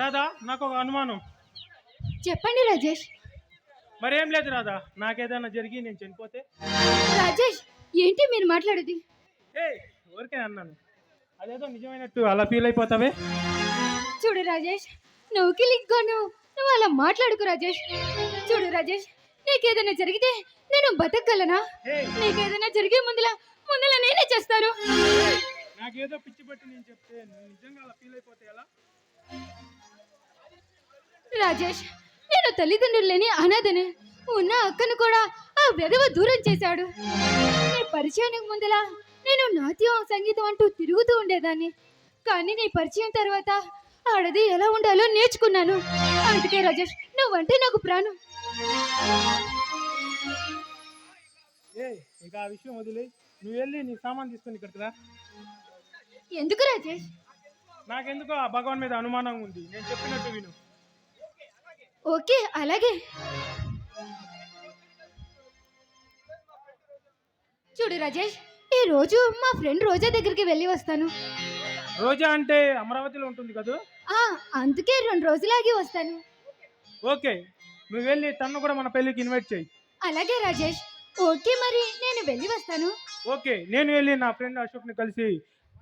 రాధా నాకు ఒక అనుమానం. చెప్పండి రాజేష్. మరేం లేదు రాధా నాకేదైనా జరిగి నేను చనిపోతే? రాజేష్ ఏంటి మీరు మాట్లాడేది? ఏ ఊరికే అన్నాను. అదేదో నిజమైనట్టు అలా ఫీల్ అయిపోతావే? చూడు రాజేష్ నువ్వు కిలిగ్గాను నువ్వు అలా మాట్లాడుకు రాజేష్. చూడు రాజేష్ నీకేదైనా జరిగితే నేను బతకగలనా. నీకేదైనా జరిగే ముందులా ముందులా నేనే చేస్తాను. నాకేదో పిచ్చి పట్టి నేను చెప్తే నిజంగా అలా ఫీల్ అయిపోతే ఎలా? రాజేష్ నేను తల్లిదండ్రులు లేని అనాథనే ఉన్న అక్కను కూడా ఆ వెధవ దూరం చేశాడు. నీ పరిచయానికి ముందలా నేను నాట్యం సంగీతం అంటూ తిరుగుతూ ఉండేదాన్ని. కానీ నీ పరిచయం తర్వాత ఆడది ఎలా ఉండాలో నేర్చుకున్నాను. అందుకే రాజేష్ నువ్వంటే నాకు ప్రాణం. ఇంకా ఆ విషయం వదిలే. నువ్వు వెళ్ళి నీ సామాన్ తీసుకొని ఇక్కడికి రా. ఎందుకు రాజేష్? నాకెందుకో ఆ భగవాన్ మీద అనుమానం ఉంది. నేను చెప్పినట్టు విను. ఓకే అలాగే. చూడు రాజేష్ ఈ రోజు మా ఫ్రెండ్ రోజా దగ్గరికి వెళ్ళి వస్తాను. రోజా అంటే అమరావతిలో ఉంటుంది కదా? ఆ అందుకే రెండు రోజులాగి వస్తాను. ఓకే నువ్వు వెళ్ళి తన్ను కూడా మన పెళ్ళికి ఇన్వైట్ చేయి. అలాగే రాజేష్. ఓకే మరి నేను వెళ్ళి వస్తాను. ఓకే నేను వెళ్ళి నా ఫ్రెండ్ అశోక్ని కలిసి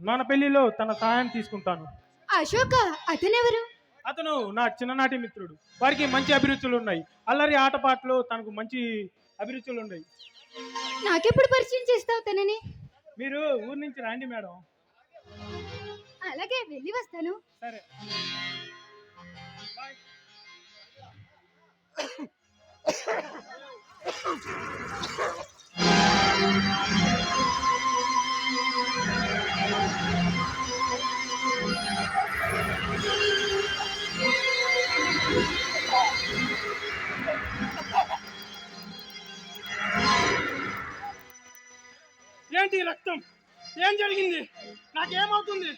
మన పెళ్ళిలో తన సహాయం తీసుకుంటాను. అశోక అతనెవరు? అతను నా చిన్ననాటి మిత్రుడు. వారికి మంచి అభిరుచులు ఉన్నాయి. అల్లరి ఆటపాటలు తనకు మంచి అభిరుచులు ఉన్నాయి. నాకెప్పుడు పరిచయం చేస్తావు తనని? మీరు ఊరి నుంచి రండి మేడం. అలాగే వెళ్ళి వస్తాను. సరే. ఏంటి రక్తం? ఏం జరిగింది? నాకేమవుతుంది?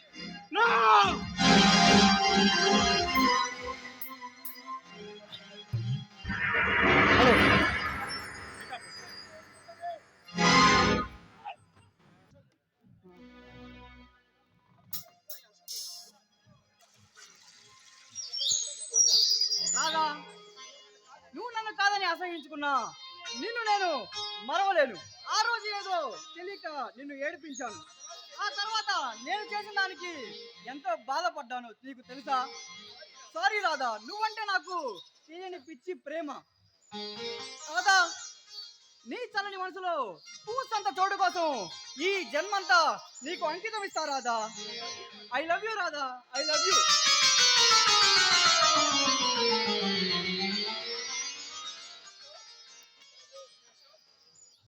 కాదా? నువ్వు నన్ను కాదని అసహించుకున్నా. నిన్ను నేను మరవలేను. ఆ రోజు ఏదో తెలియక నిన్ను ఏడిపించాను. ఆ తర్వాత నేను చేసిన దానికి ఎంతో బాధపడ్డాను. నీకు తెలుసా? సారీ రాధా నువ్వంటే నాకు తెలియని పిచ్చి ప్రేమ. రాధా నీ చల్లని మనసులో పూసంత చోటు కోసం ఈ జన్మంతా నీకు అంకితం ఇస్తా Radha. I love you Radha. I love you